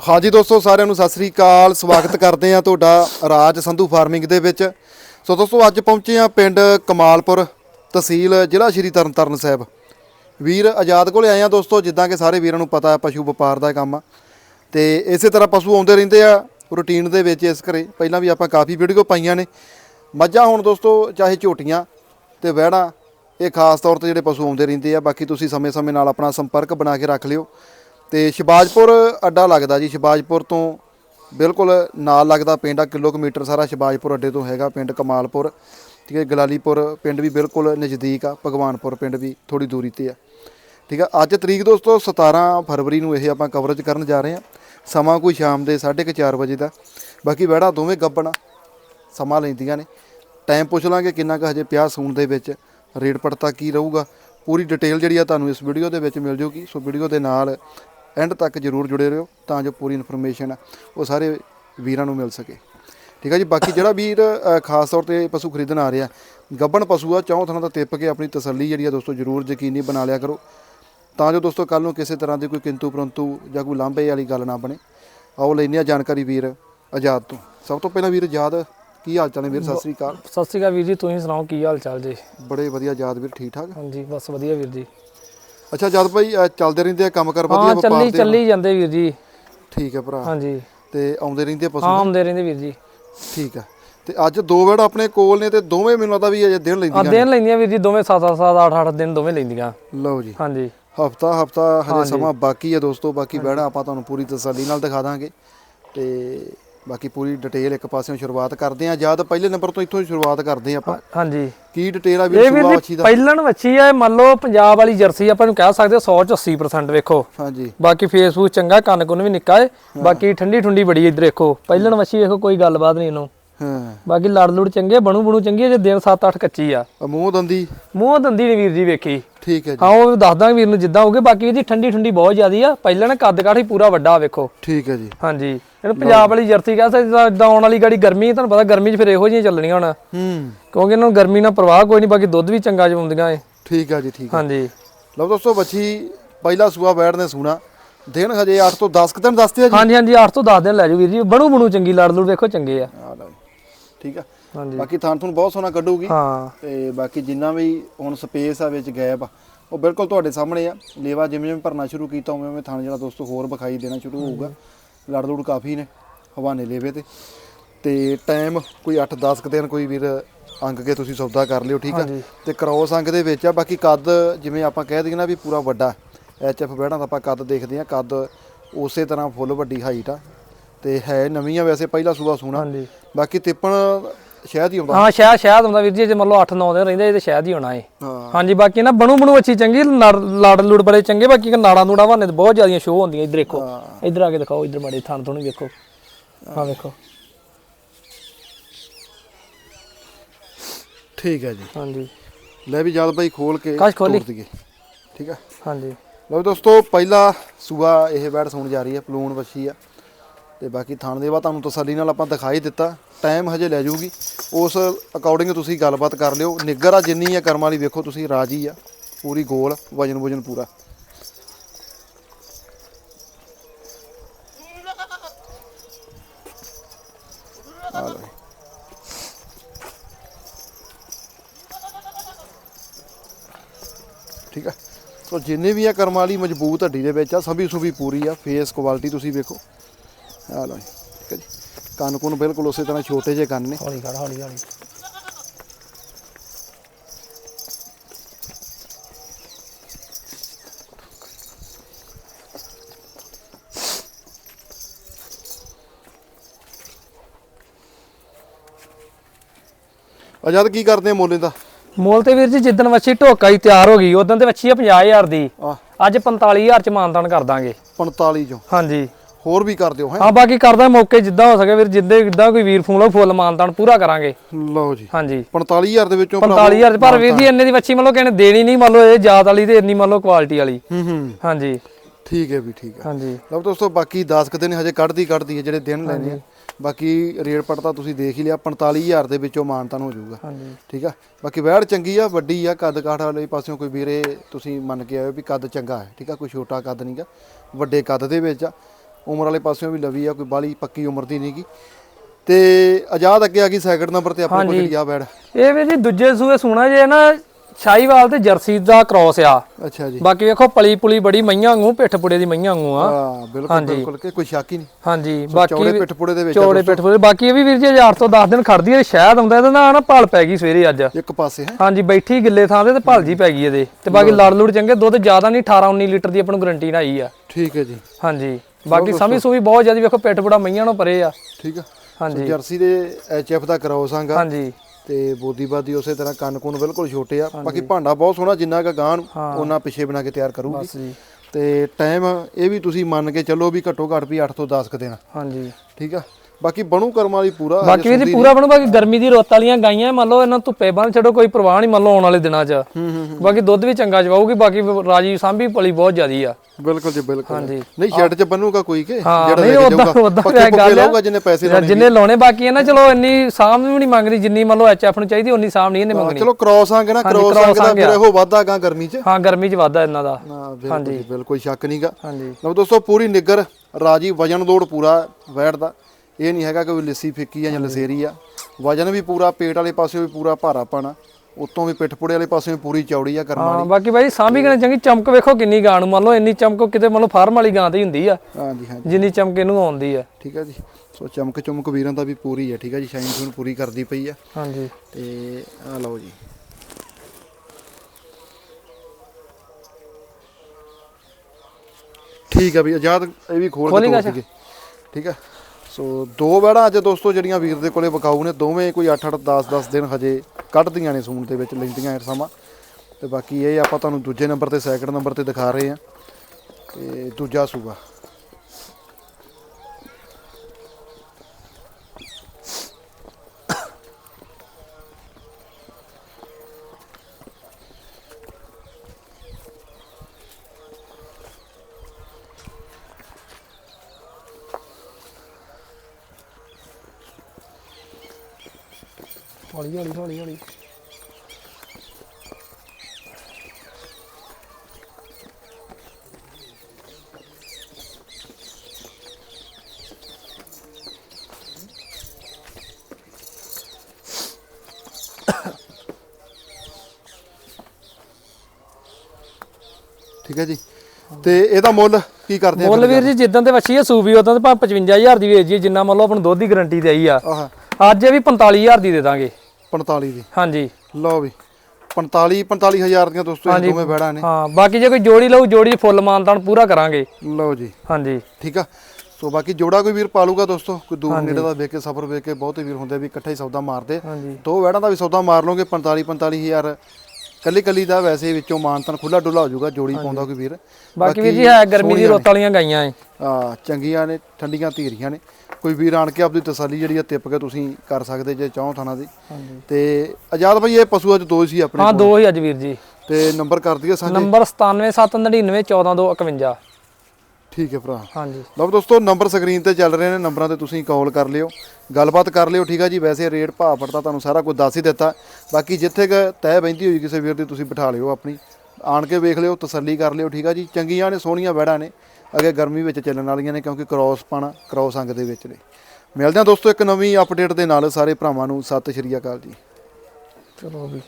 ਹਾਂਜੀ ਦੋਸਤੋ, ਸਾਰਿਆਂ ਨੂੰ ਸਤਿ ਸ੍ਰੀ ਅਕਾਲ। ਸਵਾਗਤ ਕਰਦੇ ਆ ਤੁਹਾਡਾ ਰਾਜ ਸੰਧੂ ਫਾਰਮਿੰਗ ਦੇ ਵਿੱਚ। ਸੋ ਦੋਸਤੋ, ਅੱਜ ਪਹੁੰਚੇ ਆ ਪਿੰਡ ਕਮਾਲਪੁਰ ਤਹਿਸੀਲ ਜ਼ਿਲ੍ਹਾ ਸ਼੍ਰੀ ਤਰਨਤਾਰਨ ਸਾਹਿਬ। ਵੀਰ, ਆਜ਼ਾਦ ਕੋਲੇ ਆਏ ਆ ਦੋਸਤੋ, ਜਿੱਦਾਂ ਕਿ ਸਾਰੇ ਵੀਰਾਂ ਨੂੰ ਪਤਾ ਹੈ ਪਸ਼ੂ ਵਪਾਰ ਦਾ ਕੰਮ ਆ। ਤੇ ਇਸੇ ਤਰ੍ਹਾਂ ਪਸ਼ੂ ਆਉਂਦੇ ਰਹਿੰਦੇ ਆ ਰੂਟੀਨ ਦੇ ਵਿੱਚ ਇਸ ਕਰੇ ਪਹਿਲਾਂ ਵੀ ਆਪਾਂ ਕਾਫੀ ਵੀਡੀਓ ਪਾਈਆਂ ਨੇ। ਮੱਝਾਂ ਹੁਣ ਦੋਸਤੋ, ਚਾਹੇ ਝੋਟੀਆਂ ਤੇ ਵਹਿੜਾਂ, ਇਹ ਖਾਸ ਤੌਰ ਤੇ ਜਿਹੜੇ ਪਸ਼ੂ ਆਉਂਦੇ ਰਹਿੰਦੇ ਆ। ਬਾਕੀ ਤੁਸੀਂ ਸਮੇਂ-ਸਮੇਂ ਨਾਲ ਆਪਣਾ ਸੰਪਰਕ ਬਣਾ ਕੇ ਰੱਖ ਲਿਓ। ਤੇ ਸ਼ਿਬਾਜਪੁਰ ਅੱਡਾ ਲੱਗਦਾ ਜੀ ਸ਼ਿਬਾਜਪੁਰ ਤੋਂ ਬਿਲਕੁਲ ਨਾਲ ਲੱਗਦਾ ਪਿੰਡ, ਆ ਕਿਲੋਮੀਟਰ ਸਾਰਾ ਸ਼ਿਬਾਜਪੁਰ ਅੱਡੇ ਤੋਂ ਹੈਗਾ ਪਿੰਡ ਕਮਾਲਪੁਰ, ਠੀਕ ਹੈ, ਗਲਾਲੀਪੁਰ ਪਿੰਡ ਵੀ ਬਿਲਕੁਲ ਨਜ਼ਦੀਕ ਆ, ਭਗਵਾਨਪੁਰ ਪਿੰਡ ਵੀ ਥੋੜੀ ਦੂਰੀ ਤੇ ਆ, ਠੀਕ ਆ। ਅੱਜ ਤਰੀਕ ਦੋਸਤੋ 17 ਫਰਵਰੀ ਨੂੰ ਇਹ ਆਪਾਂ ਕਵਰੇਜ ਕਰਨ ਜਾ ਰਹੇ ਆ, ਸਮਾਂ ਕੋਈ ਸ਼ਾਮ ਦੇ 4:30 ਵਜੇ ਦਾ, ਬਾਕੀ ਵੜਾ ਦੋਵੇਂ ਗੱਬਣਾ ਸਮਾਂ ਲੈਂਦੀਆਂ ਨੇ ਟਾਈਮ ਪੁੱਛ ਲਾਂਗੇ ਕਿੰਨਾ ਕੁ ਹਜੇ ਪਿਆ ਸੂਣ ਦੇ ਵਿੱਚ, ਰੇਟ ਪੜਤਾ ਕੀ ਰਹੂਗਾ, ਪੂਰੀ ਡਿਟੇਲ ਜਿਹੜੀ ਆ ਤੁਹਾਨੂੰ ਇਸ ਵੀਡੀਓ ਦੇ ਵਿੱਚ ਮਿਲ ਜੂਗੀ, ਸੋ ਵੀਡੀਓ ਦੇ ਨਾਲ ਐਂਡ ਤੱਕ ਜਰੂਰ ਜੁੜੇ ਰਹੋ ਤਾਂ ਜੋ ਪੂਰੀ ਇਨਫੋਰਮੇਸ਼ਨ ਉਹ ਸਾਰੇ ਵੀਰਾਂ ਨੂੰ ਮਿਲ ਸਕੇ। ਠੀਕ ਹੈ ਜੀ ਬਾਕੀ ਜਿਹੜਾ ਵੀਰ ਖਾਸ ਤੌਰ ਤੇ ਪਸ਼ੂ ਖਰੀਦਣ ਆ ਰਿਹਾ ਗੱਬਣ ਪਸ਼ੂ ਆ ਚੌਂ ਥਾਂ ਦਾ ਤਿੱਪ ਕੇ ਆਪਣੀ ਤਸੱਲੀ ਜਿਹੜੀ ਆ ਦੋਸਤੋ ਜਰੂਰ ਯਕੀਨੀ ਬਣਾ ਲਿਆ ਕਰੋ। ਤਾਂ ਜੋ ਦੋਸਤੋ ਕੱਲ ਨੂੰ ਕਿਸੇ ਤਰ੍ਹਾਂ ਦੀ ਕੋਈ ਕਿੰਤੂ ਪਰੰਤੂ ਜਾਂ ਕੋਈ ਲਾਂਭੇ ਵਾਲੀ ਗੱਲ ਨਾ ਬਣੇ। ਆਓ ਲੈਂਦੇ ਆ ਜਾਣਕਾਰੀ ਵੀਰ ਆਜ਼ਾਦ ਤੋਂ। ਸਭ ਤੋਂ ਪਹਿਲਾਂ ਵੀਰ ਆਜ਼ਾਦ ਕੀ ਹਾਲ ਚਾਲ ਨੇ ਵੀਰ? ਸਤਿ ਸ੍ਰੀ ਅਕਾਲ। ਸਤਿ ਸ਼੍ਰੀ ਅਕਾਲ ਵੀਰ ਜੀ ਤੁਸੀਂ ਸੁਣਾਓ ਕੀ ਹਾਲ ਚਾਲ ਜੀ? ਬੜੇ ਵਧੀਆ ਆਜ਼ਾਦ ਵੀਰ ਠੀਕ ਠਾਕ? ਹਾਂਜੀ ਬਸ ਵਧੀਆ ਵੀਰ ਜੀ। ਅੱਛਾ ਜਦ ਭਾਈ ਚੱਲਦੇ ਰਹਿੰਦੇ ਆ ਕੰਮ ਕਰ ਵਧੀਆ ਹਾਂ ਵਪਾਰ ਚੱਲੀ ਦੇ ਚੱਲੀ ਜਾਂਦੇ ਵੀਰ ਜੀ। ਠੀਕ ਹੈ ਭਰਾ। ਹਾਂਜੀ। ਤੇ ਆਉਂਦੇ ਰਹਿੰਦੇ ਆ ਪਸ਼ੂ ਹਾਂ ਆਉਂਦੇ ਰਹਿੰਦੇ ਵੀਰ ਜੀ। ਠੀਕ ਹੈ। ਤੇ ਅੱਜ ਦੋ ਵੇੜ ਆਪਣੇ ਕੋਲ ਨੇ ਤੇ ਦੋਵੇਂ ਮੈਨੂੰ ਲੱਗਦਾ ਵੀ ਅਜੇ ਦਿਨ ਆ ਲੈਂਦੀਆਂ ਦਿਨ ਲੈਂਦੀਆਂ ਵੀਰ ਜੀ ਦੋਵੇਂ 7 7 8 8 ਦਿਨ ਦੋਵੇਂ ਲੈਂਦੀਆਂ। ਲਓ ਜੀ। ਹਾਂਜੀ। ਹਫਤਾ ਹਫਤਾ ਹਜੇ ਸਮਾਂ ਬਾਕੀ ਹੈ ਦੋਸਤੋ ਬਾਕੀ ਬਹਿਣਾ ਆਪਾਂ ਤੁਹਾਨੂੰ ਪੂਰੀ ਤਸੱਲੀ ਨਾਲ ਦਿਖਾ ਦਾਂਗੇ। ਤੇ ਬਾਕੀ ਪੂਰੀ ਡਿਟੇਲ ਇੱਕ ਪਾਸਿਓਂ ਸ਼ੁਰੂਆਤ ਕਰਦੇ ਆਂ ਜਦ ਪਹਿਲੇ ਨੰਬਰ ਤੋਂ ਇੱਥੋਂ ਹੀ ਸ਼ੁਰੂਆਤ ਕਰਦੇ ਆਂ ਆਪਾਂ। ਹਾਂਜੀ। ਕੀ ਡਿਟੇਲ ਆ ਵੀ ਜੀ ਅੱਛੀ ਦਾ? ਪਹਿਲਣ ਵੱਛੀ ਹੈ ਮੰਨ ਲਓ ਪੰਜਾਬ ਵਾਲੀ ਜਰਸੀ ਆਪਾਂ ਨੂੰ ਕਹਿ ਸਕਦੇ 100 ਚ 80% ਵੇਖੋ। ਹਾਂਜੀ। ਬਾਕੀ ਫੇਸਬੁੱਕ ਚੰਗਾ ਕੰਨ ਕੁੰਨ ਵੀ ਨਿੱਕਾ ਏ। ਬਾਕੀ ਠੰਡੀ ਠੁੰਡੀ ਬੜੀ ਇੱਧਰ ਦੇਖੋ ਪਹਿਲਣ ਵੱਛੀ ਵੇਖੋ ਕੋਈ ਗੱਲਬਾਤ ਨਹੀਂ ਇਹਨੂੰ। ਹਾਂ। ਬਾਕੀ ਲੜ ਲੁੜ ਚੰਗੇ ਬਣੂ ਬਣੂ ਚੰਗੀ ਜੇ ਦਿਨ 7-8 ਕੱਚੀ ਆ। ਆ ਮੂੰਹ ਦੰਦੀ? ਮੂੰਹ ਦੰਦੀ ਨਹੀਂ ਵੀਰ ਜੀ ਵੇਖੀ। ਠੀਕ ਹੈ ਜੀ। ਹਾਂ ਉਹ ਦੱਸ ਦਾਂਗੇ ਵੀਰ ਨੂੰ ਜਿੱਦਾਂ ਹੋਗੇ ਬਾਕੀ ਇਹਦੀ ਠੰਡੀ ਠੰਡੀ ਬਹੁਤ ਜ਼ਿਆਦੀ ਆ। ਪਹਿਲਾਂ ਨਾ ਕੱਦ ਕਾਠ ਹੀ ਪੂਰਾ ਵੱਡਾ ਵੇਖੋ। ਠੀਕ ਹੈ ਜੀ। ਹਾਂਜੀ। ਇਹਨੂੰ ਪੰਜਾਬ ਵਾਲੀ ਜਰਸੀ ਕਹਿ ਸਕਦੇ ਜਿੱਦਾਂ ਆਉਣ ਵਾਲੀ ਗਾੜੀ ਗਰਮੀ ਹੈ, ਤੁਹਾਨੂੰ ਪਤਾ ਗਰਮੀ 'ਚ ਫਿਰ ਇਹੋ ਜਿਹੀਆਂ ਚੱਲਣੀਆਂ ਹੁਣ। ਹੂੰ। ਕਿਉਂਕਿ ਇਹਨਾਂ ਨੂੰ ਗਰਮੀ ਨਾਲ ਪ੍ਰਵਾਹ ਕੋਈ ਨਹੀਂ ਬਾਕੀ ਦੁੱਧ ਵੀ ਚੰਗਾ ਜਮਾਉਂਦੀਆਂ ਏ ਠੀਕ ਹੈ ਜੀ ਠੀਕ ਹੈ ਹਾਂਜੀ। ਲਓ ਦੋਸਤੋ ਬੱਚੀ ਪਹਿਲਾ ਸੂਆ ਬੈਠ ਨੇ ਸੂਣਾ। ਦਿਨ ਹਜੇ 8 ਤੋਂ 10 ਕੁ ਦਿਨ ਦੱਸਦੇ ਆ ਜੀ? ਹਾਂਜੀ ਹਾਂਜੀ 8 ਤੋਂ 10 ਦਿਨ ਲੈ ਜਾਓ ਵੀਰ ਜੀ। ਬਣੂ ਬਣੂ ਚੰਗੀ ਲੜ ਲੜ ਵੇਖੋ ਚੰਗੇ ਆ। ਠੀਕ ਆ? ਹਾਂਜੀ। ਬਾਕੀ ਥਾਂ ਤੁਹਾਨੂੰ ਬਹੁਤ ਸੋਹਣਾ ਕੱਢੂਗੀ। ਹਾਂ। ਤੇ ਬਾਕੀ ਜਿੰਨਾ ਵੀ ਹੁਣ ਸਪੇਸ ਆ ਵਿੱਚ ਗੈਪ ਆ ਉਹ ਬਿਲਕੁਲ ਤੁਹਾਡੇ ਸਾਹਮਣੇ ਆ। ਲੇਵਾ ਜਿਵੇਂ ਜਿਵੇਂ ਭਰਨਾ ਸ਼ੁਰੂ ਕੀਤਾ ਉਵੇਂ ਉਵੇਂ ਥਾਂ ਜਿਹੜਾ ਦੋਸਤੋ ਹੋਰ ਵਿਖਾਈ ਦੇਣਾ ਸ਼ੁਰੂ ਹੋਊਗਾ। ਲੜ ਲੁੜ ਕਾਫੀ ਨੇ ਹਵਾਨੇ ਲੇਵੇ ਤੇ। ਤੇ ਟਾਈਮ ਕੋਈ 8-10 ਦਿਨ ਕੋਈ ਵੀਰ ਅੰਗ ਕੇ ਤੁਸੀਂ ਸੌਦਾ ਕਰ ਲਿਓ ਠੀਕ ਆ। ਤੇ ਕ੍ਰੋਸ ਅੰਗ ਦੇ ਵਿੱਚ ਆ ਬਾਕੀ ਕੱਦ ਜਿਵੇਂ ਆਪਾਂ ਕਹਿ ਦਈਏ ਨਾ ਵੀ ਪੂਰਾ ਵੱਡਾ ਐਚਐਫ ਬੈੜਾਂ ਦਾ ਆਪਾਂ ਕੱਦ ਦੇਖਦੇ ਆ ਕੱਦ ਉਸੇ ਤਰ੍ਹਾਂ ਫੁੱਲ ਵੱਡੀ ਹਾਈਟ ਆ। ਤੇ ਹੈ ਨਵੀਂ ਆ ਵੈਸੇ ਪਹਿਲਾ ਸੂਆ ਸੋਣਾ ਹਾਂਜੀ। ਬਾਕੀ ਤਿੱਪਣ ਸ਼ਾਇਦ ਹੀ ਆਉਂਦਾ। ਹਾਂ ਸ਼ਾਇਦ ਸ਼ਾਇਦ ਹੁੰਦਾ ਵੀਰ ਜੀ ਜੇ ਮੰਨ ਲਓ 8-9 ਦਿਨ ਰਹਿੰਦੇ ਇਹ ਤੇ ਸ਼ਾਇਦ ਹੀ ਹੋਣਾ ਏ। ਹਾਂ। ਹਾਂਜੀ ਬਾਕੀ ਨਾ ਬਣੂ ਬਣੂ ਅੱਛੀ ਚੰਗੀ ਲੜ- ਲੜ ਬੜੇ ਚੰਗੇ ਬਾਕੀ ਨਾੜਾ ਨੂੜਾ ਵਾਨੇ ਤੇ ਬਹੁਤ ਜ਼ਿਆਦੀਆਂ ਸ਼ੋਅ ਹੁੰਦੀਆਂ ਇੱਧਰ ਦੇਖੋ ਇੱਧਰ ਆ ਕੇ ਦਿਖਾਓ ਇੱਧਰ ਮਾੜੇ ਥਾਂ ਤੋਂ ਵੇਖੋ। ਹਾਂ। ਵੇਖੋ। ਠੀਕ ਹੈ ਜੀ। ਹਾਂਜੀ। ਲੈ ਵੀ ਜਦ ਭਾਈ ਖੋਲ ਕੇ। ਤੋੜ ਦਈਏ। ਠੀਕ ਹੈ। ਹਾਂਜੀ। ਲਓ ਦੋਸਤੋ ਪਹਿਲਾ ਸੂਆ ਇਹ ਬੈਠ ਸੁਣ ਜਾ ਰਹੀ ਹੈ ਪਲੂਣ ਵੱਛੀ ਆ। ਤੇ ਬਾਕੀ ਥਾਣ ਦੇ ਬਾਅਦ ਤੁਹਾਨੂੰ ਤਸੱਲੀ ਨਾਲ ਆਪਾਂ ਦਿਖਾਈ ਦਿੱਤਾ। ਟਾਈਮ ਹਜੇ ਲੈ ਜਾਊਗੀ। ਉਸ ਅਕੋਰਡਿੰਗ ਤੁਸੀਂ ਗੱਲਬਾਤ ਕਰ ਲਿਓ। ਨਿੱਗਰ ਆ ਜਿੰਨੀ ਆ, ਕਰਮ ਵਾਲੀ ਵੇਖੋ ਤੁਸੀਂ, ਰਾਜੀ ਆ। ਪੂਰੀ ਗੋਲ, ਵਜਨ ਵਜਨ ਪੂਰਾ। ਠੀਕ ਆ? ਸੋ ਜਿੰਨੇ ਵੀ ਆ ਕਰਮ ਵਾਲੀ ਮਜ਼ਬੂਤ ਹੱਡੀ ਦੇ ਵਿੱਚ ਆ, ਸਭੀ ਸੁਭੀ ਪੂਰੀ ਆ। ਫੇਸ ਕੁਆਲਿਟੀ ਤੁਸੀਂ ਵੇਖੋ। ਆ ਲਓ ਜੀ ਠੀਕ ਹੈ ਜੀ। ਕੰਨ ਕੁਨ ਬਿਲਕੁਲ ਉਸੇ ਤਰ੍ਹਾਂ ਛੋਟੇ ਜਿਹੇ ਕੰਨ ਨੇ। ਹੌਲੀ ਕਰ ਹੌਲੀ ਹੌਲੀ। ਆਜ਼ਾਦ ਕੀ ਕਰਦੇ ਆ ਮੋਲੇ ਦਾ? ਮੋਲ ਤੇ ਵੀਰ ਜੀ ਜਿੱਦਣ ਵੱਛੀ ਢੋਕਾ ਹੀ ਤਿਆਰ ਹੋ ਗਈ ਉਦੋਂ ਤੇ ਵੱਛੀ ਆ 50000 ਦੀ। ਆ ਅੱਜ 45000 ਚ ਮਾਨਤਾਨ ਕਰ ਦਾਂਗੇ। 45 ਚੋਂ। ਹਾਂਜੀ। ਹੋਰ ਵੀ ਕਰ ਦਿਓ ਹੈ। ਹਾਂ ਬਾਕੀ ਕਰਦਾ ਮੌਕੇ ਜਿੱਦਾਂ ਹੋ ਸਕੇ ਵੀਰ ਜਿੱਦੇ ਜਿੱਦਾਂ ਕੋਈ ਵੀਰ ਫੋਨ ਲਓ ਫੁੱਲ ਮਾਨਤਾਨ ਪੂਰਾ ਕਰਾਂਗੇ। ਲਓ ਜੀ। ਹਾਂਜੀ। 45000 ਦੇ ਵਿੱਚੋਂ ਭਰਾਵੋ 45000 ਪਰ ਵੀਰ ਜੀ ਇੰਨੇ ਦੀ ਵੱਛੀ ਮੰਨ ਲਓ ਕਿਸੇ ਨੇ ਦੇਣੀ ਨਹੀਂ ਮੰਨ ਲਓ ਇਹ ਜਾਤ ਵਾਲੀ ਤੇ ਇੰਨੀ ਮੰਨ ਲਓ ਕੁਆਲਿਟੀ ਵਾਲੀ। ਹੂੰ ਹੂੰ। ਹਾਂਜੀ। ਠੀਕ ਹੈ ਵੀ ਠੀਕ ਹੈ। ਹਾਂਜੀ। ਲਓ ਦੋਸਤੋ ਬਾਕੀ 10 ਕੁ ਦਿਨ ਹਜੇ ਕੱਢਦੀ ਕੱਢਦੀ ਹੈ ਜਿਹੜੇ ਦਿਨ ਲੈਣੇ ਆ। ਬਾਕੀ ਰੇਟ ਪੜਤਾ ਤੁਸੀਂ ਦੇਖ ਹੀ ਲਿਆ 45000 ਦੇ ਵਿੱਚੋਂ ਮਾਨਤਾਨ ਹੋ ਜਾਊਗਾ। ਹਾਂਜੀ। ਠੀਕ ਆ? ਬਾਕੀ ਵੈੜ ਚੰਗੀ ਆ ਵੱਡੀ ਆ ਕੱਦ ਕਾਠ ਵਾਲੇ ਪਾਸਿਓਂ ਕੋਈ ਵੀਰੇ ਤੁਸੀਂ ਮੰਨ ਕੇ ਆਇਓ ਵੀ ਕੱਦ ਚੰਗਾ ਹੈ ਠੀਕ ਆ? ਕੋਈ ਛੋਟਾ ਕੱਦ ਨਹੀਂਗਾ ਵੱਡੇ ਕੱਦ ਦੇ ਵਿੱਚ ਆ। ਉਮਰ ਵਾਲੇ ਪਾਸਿਓਂ ਵੀ ਲਵੀ ਆ ਕੋਈ ਬਾਲੀ ਪੱਕੀ ਉਮਰ ਦੀ ਨਹੀਂਗੀ ਤੇ ਆਜ਼ਾਦ ਅੱਗੇ ਆ ਗਈ ਸੈਕਿੰਡ ਨੰਬਰ ਤੇ ਆਪਣੇ ਕੋਲ ਜਿਹੜੀ ਆ ਬੈੜ ਇਹ ਵੀ ਜੀ ਦੂਜੇ ਸੂਏ ਸੋਣਾ ਜੇ ਨਾ ਸ਼ਾਹੀਵਾਲ ਤੇ ਜਰਸੀ ਦਾ ਕ੍ਰਾਸ ਆ। ਅੱਛਾ ਜੀ। ਬਾਕੀ ਵੇਖੋ ਪਲੀ ਪੁਲੀ ਬੜੀ ਮਈਆਂ ਵਾਂਗੂ ਪਿੱਠ ਪੁੜੇ ਦੀ ਮਈਆਂ ਵਾਂਗੂ ਆ। ਹਾਂ ਬਿਲਕੁਲ ਬਿਲਕੁਲ ਕਿ ਕੋਈ ਸ਼ੱਕ ਹੀ ਨਹੀਂ। ਹਾਂਜੀ ਚੌੜੇ ਬਾਕੀ ਪਿੱਠ ਪੁੜੇ ਦੇ ਵਿੱਚ ਚੌੜੇ ਪਿੱਠ ਪੁੜੇ। ਬਾਕੀ ਇਹ ਵੀ ਵੀਰ ਜੀ 1000 ਤੋਂ 10 ਦਿਨ ਖੜਦੀ ਹੈ ਸ਼ਾਇਦ ਆਉਂਦਾ ਇਹਦਾ ਨਾ ਨਾ ਭਾਲ ਪੈ ਗਈ ਸਵੇਰੇ ਅੱਜ। ਇੱਕ ਪਾਸੇ ਹੈ। ਹਾਂਜੀ ਬੈਠੀ ਗਿੱਲੇ ਥਾਂ ਤੇ ਤੇ ਭਾਲ ਜੀ ਪੈ ਗਈ ਇਹਦੇ। ਤੇ ਬਾਕੀ ਲੜ ਲੁੜ ਚੰਗੇ ਦੁੱਧ ਜ਼ਿਆਦਾ ਨਹੀਂ 18 19 ਲੀਟਰ ਦੀ ਆਪਾਂ ਨੂੰ ਗਰੰਟੀ ਆਈ ਆ। ਠੀਕ ਹੈ ਜੀ। ਹਾਂਜੀ। ਬਾਕੀ ਸਮੀ ਸੂਵੀ ਬਹੁਤ ਜ਼ਿਆਦਾ ਵੇਖੋ ਪਿੱਠ ਪੁੜਾ ਮਈਆਂ ਨੂੰ ਪਰੇ ਆ। ਠੀਕ ਆ। ਹਾਂਜੀ। ਜਰਸੀ ਦੇ ਐਚਐਫ ਦਾ ਕਰਾਉਸ ਆਂਗਾ ਹਾਂਜੀ। ਤੇ ਬੋਦੀਬਾਦੀ ਉਸੇ ਤਰ੍ਹਾਂ ਕੰਨ ਕੁੰਨ ਬਿਲਕੁਲ ਛੋਟੇ ਆ। ਬਾਕੀ ਭਾਂਡਾ ਬਹੁਤ ਸੋਹਣਾ ਜਿੰਨਾ ਕੁ ਗਾਂ ਨੂੰ ਉਹਨਾਂ ਪਿੱਛੇ ਬਣਾ ਕੇ ਤਿਆਰ ਕਰੂਗੀ। ਬਸ ਜੀ। ਤੇ ਟਾਈਮ ਇਹ ਵੀ ਤੁਸੀਂ ਮੰਨ ਕੇ ਚੱਲੋ ਵੀ ਘੱਟੋ ਘੱਟ ਵੀ 8 ਤੋਂ 10 ਕ ਦਿਨ। ਹਾਂਜੀ। ਠੀਕ ਆ। ਬਾਕੀ ਬਣੂ ਕਰਮ ਵਾਲੀ ਪੂਰਾ ਬਾਕੀ ਵੀ ਜੀ ਪੂਰਾ ਬਣੂ ਬਾਕੀ ਗਰਮੀ ਦੀ ਰੁੱਤ ਵਾਲੀਆਂ ਗਾਈਆਂ ਮੰਨ ਲਓ ਇਹਨਾਂ ਧੁੱਪੇ ਬੰਨ ਛੱਡੋ ਕੋਈ ਪ੍ਰਵਾਹ ਨਹੀਂ ਮੰਨ ਲਓ ਆਉਣ ਵਾਲੇ ਦਿਨਾਂ 'ਚ। ਹੂੰ ਹੂੰ ਬਾਕੀ ਦੁੱਧ ਵੀ ਚੰਗਾ ਚਵਾਊਗੀ ਬਾਕੀ ਰਾਜੀ ਸਾਂਭੀ ਪਲੀ ਬਹੁਤ ਜ਼ਿਆਦੀ ਆ। ਬਿਲਕੁਲ ਜੀ ਬਿਲਕੁਲ। ਹਾਂਜੀ। ਨਹੀਂ ਸ਼ੈੱਡ 'ਚ ਬਣੂਗਾ ਕੋਈ ਕੇ? ਜਿਹੜਾ ਲੈ ਜਾਊਗਾ। ਪੱਕੇ ਗੱਲ। ਲਾਊਗਾ ਜਿੰਨੇ ਪੈਸੇ ਲਾਉਣੇ ਜਿੰਨੇ ਲਾਉਣੇ ਬਾਕੀ ਹੈ ਨਾ ਚਲੋ ਇੰਨੀ ਸਾਂਭ ਵੀ ਨਹੀਂ ਮੰਗਦੀ ਜਿੰਨੀ ਮੰਨ ਲਓ ਐਚਐਫ ਨੂੰ ਚਾਹੀਦੀ ਉਨੀ ਸਾਂਭ ਨਹੀਂ ਇਹਨੇ ਮੰਗਣੀ। ਚਲੋ ਕ੍ਰਾਸ ਆਂਗੇ ਨਾ ਕ੍ਰਾਸ ਆਂਗੇ ਦਾ ਫਿਰ ਇਹੋ ਵਾਧਾਗਾ ਗਰਮੀ 'ਚ। ਹਾਂ ਗਰਮੀ 'ਚ ਵਾਧਾ ਇਹਨਾਂ ਦਾ। ਹਾਂ ਬਿਲਕੁਲ ਸ਼ੱਕ ਨਹੀਂਗਾ ਹਾਂਜੀ। ਲਓ ਦੋਸਤੋ ਪੂਰੀ ਨਿੱਗਰ ਰਾਜੀ ਵਜਨ ਲੋਡ ਪੂਰਾ ਵੈਟ ਦਾ। ਇਹ ਨਹੀਂ ਹੈਗਾ ਕਿ ਕੋਈ ਲਿੱਸੀ ਫਿੱਕੀ ਆ ਜਾਂ ਲਸੇਰੀ ਆ। ਵਜਨ ਵੀ ਪੂਰਾ ਪੇਟ ਵਾਲੇ ਪਾਸੇ ਵੀ ਪੂਰਾ ਭਾਰਾ ਪਾਣਾ ਉਤੋਂ ਵੀ ਪਿੱਠ ਪੁੜੇ ਵਾਲੇ ਪਾਸੇ ਵੀ ਪੂਰੀ ਚੌੜੀ ਆ ਕਰਮ ਹਾਂ ਬਾਕੀ ਬਾਈ ਸਾਂਭੀ ਕਿਨੇ ਚੰਗੀ ਚਮਕ ਵੇਖੋ ਕਿੰਨੀ ਗਾਂ ਨੂੰ ਮੰਨ ਲਓ ਇੰਨੀ ਚਮਕ ਕਿਤੇ ਮੰਨ ਲਓ ਫਾਰਮ ਵਾਲੀ ਗਾਂ ਤੇ ਹੁੰਦੀ ਆ। ਹਾਂਜੀ ਹਾਂਜੀ। ਜਿੰਨੀ ਚਮਕ ਇਹਨੂੰ ਆਉਂਦੀ ਆ। ਠੀਕ ਆ ਜੀ। ਸੋ ਚਮਕ ਚਮਕ ਵੀਰਾਂ ਦਾ ਵੀ ਪੂਰੀ ਹੈ ਠੀਕ ਆ ਜੀ। ਸ਼ਾਈਨ ਸ਼ੂਨ ਪੂਰੀ ਕਰਦੀ ਪਈ ਆ। ਹਾਂਜੀ। ਤੇ ਆ ਲਓ ਜੀ। ਠੀਕ ਆ ਵੀ ਆਜ਼ਾਦ ਇਹ ਵੀ ਖੋਲ ਕੇ ਖੋਲੇਗਾ ਤੋੜ ਦਈਏ ਠੀਕ ਆ। ਸੋ ਦੋ ਵੜਾ ਅੱਜ ਦੋਸਤੋ ਜਿਹੜੀਆਂ ਵੀਰ ਦੇ ਕੋਲੇ ਵਿਕਾਊ ਨੇ, ਦੋਵੇਂ ਕੋਈ 8 8 10 10 ਦਿਨ ਹਜੇ ਕੱਢਦੀਆਂ ਨੇ ਸੂਣ ਦੇ ਵਿੱਚ, ਲੈਂਦੀਆਂ ਇਹ ਸਮਾਂ। ਤੇ ਬਾਕੀ ਇਹ ਆਪਾਂ ਤੁਹਾਨੂੰ ਦੂਜੇ ਨੰਬਰ ਤੇ ਸੈਕਿੰਡ ਨੰਬਰ ਤੇ ਦਿਖਾ ਰਹੇ ਆ ਤੇ ਦੂਜਾ ਸੂਆ। ਹੌਲੀ ਹੌਲੀ ਹੌਲੀ ਹੌਲੀ। ਠੀਕ ਹੈ ਜੀ। ਤੇ ਇਹਦਾ ਮੁੱਲ ਕੀ ਕਰਦੇ ਆ ਮੁੱਲ ਵੀਰ ਜੀ ਜਿੱਦਾਂ ਤੇ ਵੱਛੀ ਆ ਸੂਬੀ ਉਦਾਂ ਤੇ ਭਾਵੇਂ 55000 ਦੀ ਵੇਚ ਜੀ ਜਿੰਨਾ ਮੰਨ ਲਓ ਆਪਾਂ ਨੂੰ ਦੁੱਧ ਦੀ ਗਾਰੰਟੀ ਤੇ ਆਈ ਆ। ਆਹ। ਅੱਜ ਇਹ ਵੀ 45000 ਦੀ ਦੇ ਦਾਂਗੇ। 45 ਦੀ। ਹਾਂਜੀ। ਲਓ ਵੀ 45 45000 ਦੀਆਂ ਦੋਸਤੋ ਇਹ ਦੋਵੇਂ ਬੈੜਾਂ ਨੇ। ਹਾਂ ਬਾਕੀ ਜੇ ਕੋਈ ਜੋੜੀ ਲਊ ਜੋੜੀ ਫੁੱਲ ਮਾਨਤਾਨ ਪੂਰਾ ਕਰਾਂਗੇ। ਲਓ ਜੀ। ਹਾਂਜੀ। ਠੀਕ ਆ? ਸੋ ਬਾਕੀ ਜੋੜਾ ਕੋਈ ਵੀਰ ਪਾਲੂਗਾ ਦੋਸਤੋ? ਕੋਈ ਦੂਰ ਨੇੜੇ ਦਾ ਵੇਖ ਕੇ ਸਫਰ ਵੇਖ ਕੇ ਬਹੁਤੇ ਵੀਰ ਹੁੰਦੇ ਵੀ ਇਕੱਠੇ ਹੀ ਸੌਦਾ ਮਾਰਦੇ। ਦੋ ਵੈੜਾਂ ਦਾ ਵੀ ਸੌਦਾ ਮਾਰ ਲਓਗੇ 45 45000 ਕੱਲੀ ਕੱਲੀ ਦਾ ਵੈਸੇ ਵਿੱਚੋਂ ਮਾਨਤਨ ਖੁੱਲਾ ਡੁੱਲਾ ਹੋ ਜਾਊਗਾ ਜੋੜੀ ਪਾਉਂਦਾ ਕੋਈ ਵੀਰ। ਬਾਕੀ ਵੀਰ ਜੀ ਹੈ ਗਰਮੀ ਦੀ ਰੁੱਤ ਵਾਲੀਆਂ ਗਾਈਆਂ ਐ। ਆ ਚੰਗੀਆਂ ਨੇ ਠੰਡੀਆਂ ਧੀਰੀਆਂ ਨੇ। ਕੋਈ ਵੀਰ ਆਣ ਕੇ ਆਪਣੀ ਤਸੱਲੀ ਜਿਹੜੀ ਆ ਤਿੱਪ ਕੇ ਤੁਸੀਂ ਕਰ ਸਕਦੇ ਜੇ ਚਾਹੋ ਥਾਣਾ ਦੀ। ਹਾਂਜੀ। ਤੇ ਆਜ਼ਾਦ ਭਾਈ ਇਹ ਪਸ਼ੂ ਅੱਜ ਦੋ ਸੀ ਆਪਣੇ ਹਾਂ ਦੋ ਹੀ ਅੱਜ ਵੀਰ ਜੀ। ਤੇ ਨੰਬਰ ਕਰ ਦਈਏ ਸਾਂਝੇ? ਨੰਬਰ 9779914251 ਠੀਕ ਹੈ ਭਰਾ। ਹਾਂਜੀ। ਲਓ ਦੋਸਤੋ ਨੰਬਰ ਸਕਰੀਨ ਤੇ ਚੱਲ ਰਹੇ ਨੇ ਨੰਬਰਾਂ ਤੇ ਤੁਸੀਂ ਕਾਲ ਕਰ ਲਿਓ। ਗੱਲਬਾਤ ਕਰ ਲਿਓ ਠੀਕ ਆ ਜੀ? ਵੈਸੇ ਰੇਟ ਭਾਅ ਪੜਤਾ ਤੁਹਾਨੂੰ ਸਾਰਾ ਕੁਝ ਦੱਸ ਹੀ ਦਿੱਤਾ। ਬਾਕੀ ਜਿੱਥੇ ਕ ਤੈ ਬੈਂਦੀ ਹੋਈ ਕਿਸੇ ਵੀਰ ਦੀ ਤੁਸੀਂ ਬਿਠਾ ਲਿਓ ਆਪਣੀ। ਆਣ ਕੇ ਵੇਖ ਲਿਓ ਤਸੱਲੀ ਕਰ ਲਿਓ ਠੀਕ ਆ ਜੀ? ਚੰਗੀਆਂ ਨੇ ਸੋਹਣੀਆਂ ਵੈੜਾਂ ਨੇ। ਅੱਗੇ ਗਰਮੀ ਵਿੱਚ ਚੱਲਣ ਵਾਲੀਆਂ ਨੇ ਕਿਉਂਕਿ ਕ੍ਰਾਸ ਪਾਣਾ ਕ੍ਰਾਸ ਅੰਗ ਦੇ ਵਿੱਚ ਨੇ। ਮਿਲਦੇ ਹਾਂ ਦੋਸਤੋ ਇੱਕ ਨਵੀਂ ਅਪਡੇਟ ਦੇ ਨਾਲ, ਸਾਰੇ ਭਰਾਵਾਂ ਨੂੰ ਸਤਿ ਸ਼੍ਰੀ ਅਕਾਲ ਜੀ। ਚਲੋ ਵੀ